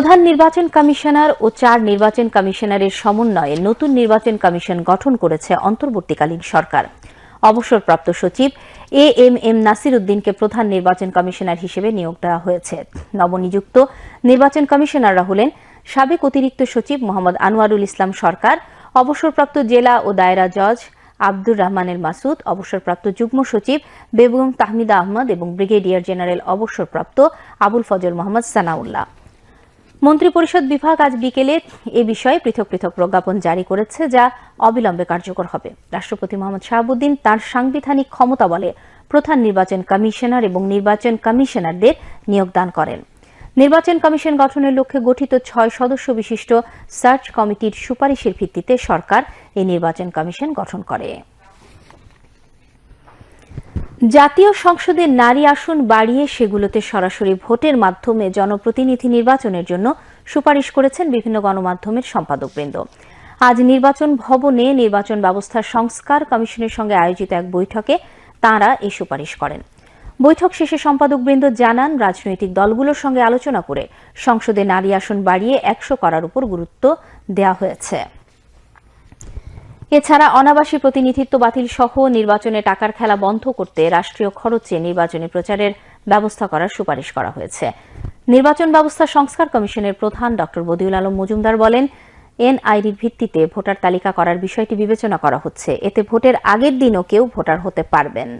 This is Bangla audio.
প্রধান নির্বাচন কমিশনার ও চার নির্বাচন কমিশনারের সমন্বয়ে নতুন নির্বাচন কমিশন গঠন করেছে অন্তর্বর্তীকালীন সরকার। অবসরপ্রাপ্ত সচিব এ এম এম নাসির উদ্দিনকে প্রধান নির্বাচন কমিশনার হিসেবে নিয়োগ দেওয়া হয়েছে। নবনিযুক্ত নির্বাচন কমিশনাররা হলেন সাবেক অতিরিক্ত সচিব মোহাম্মদ আনোয়ারুল ইসলাম সরকার, অবসরপ্রাপ্ত জেলা ও দায়রা জজ আব্দুর রহমানের মাসুদ, অবসরপ্রাপ্ত যুগ্ম সচিব বেগম তাহমিদা আহমদ এবং ব্রিগেডিয়ার জেনারেল অবসরপ্রাপ্ত আবুল ফজল মোহাম্মদ সানাউল্লাহ। মন্ত্রিপরিষদ বিভাগ আজ বিকেলে এ বিষয়ে পৃথক পৃথক প্রজ্ঞাপন জারি করেছে, যা অবিলম্বে কার্যকর হবে। রাষ্ট্রপতি মোহাম্মদ শাহাবুদ্দিন তার সাংবিধানিক ক্ষমতা বলে প্রধান নির্বাচন কমিশনার এবং নির্বাচন কমিশনারদের নিয়োগদান করেন। নির্বাচন কমিশন গঠনের লক্ষ্যে গঠিত ছয় সদস্য বিশিষ্ট সার্চ কমিটির সুপারিশের ভিত্তিতে সরকার এই নির্বাচন কমিশন গঠন করে। জাতীয় সংসদে নারী আসন বাড়িয়ে সেগুলোতে সরাসরি ভোটের মাধ্যমে জনপ্রতিনিধি নির্বাচনের জন্য সুপারিশ করেছেন বিভিন্ন গণমাধ্যমের সম্পাদকবৃন্দ। আজ নির্বাচন ভবনে নির্বাচন ব্যবস্থার সংস্কার কমিশনের সঙ্গে আয়োজিত এক বৈঠকে তাঁরা এই সুপারিশ করেন। বৈঠক শেষে সম্পাদকবৃন্দ জানান, রাজনৈতিক দলগুলোর সঙ্গে আলোচনা করে সংসদে নারী আসন বাড়িয়ে একশো করার উপর গুরুত্ব দেওয়া হয়েছে। এছাড়া অনাবাসী প্রতিনিধিত্ব বাতিল সহ নির্বাচনে টাকার খেলা বন্ধ করতে রাষ্ট্রীয় খরচে নির্বাচনী প্রচারের ব্যবস্থা করার সুপারিশ করা হয়েছে। নির্বাচন ব্যবস্থা সংস্কার কমিশনের প্রধান ড. বদিউল আলম মজুমদার বলেন, এনআইডির ভিত্তিতে ভোটার তালিকা করার বিষয়টি বিবেচনা করা হচ্ছে। এতে ভোটের আগের দিনও কেউ ভোটার হতে পারবেন।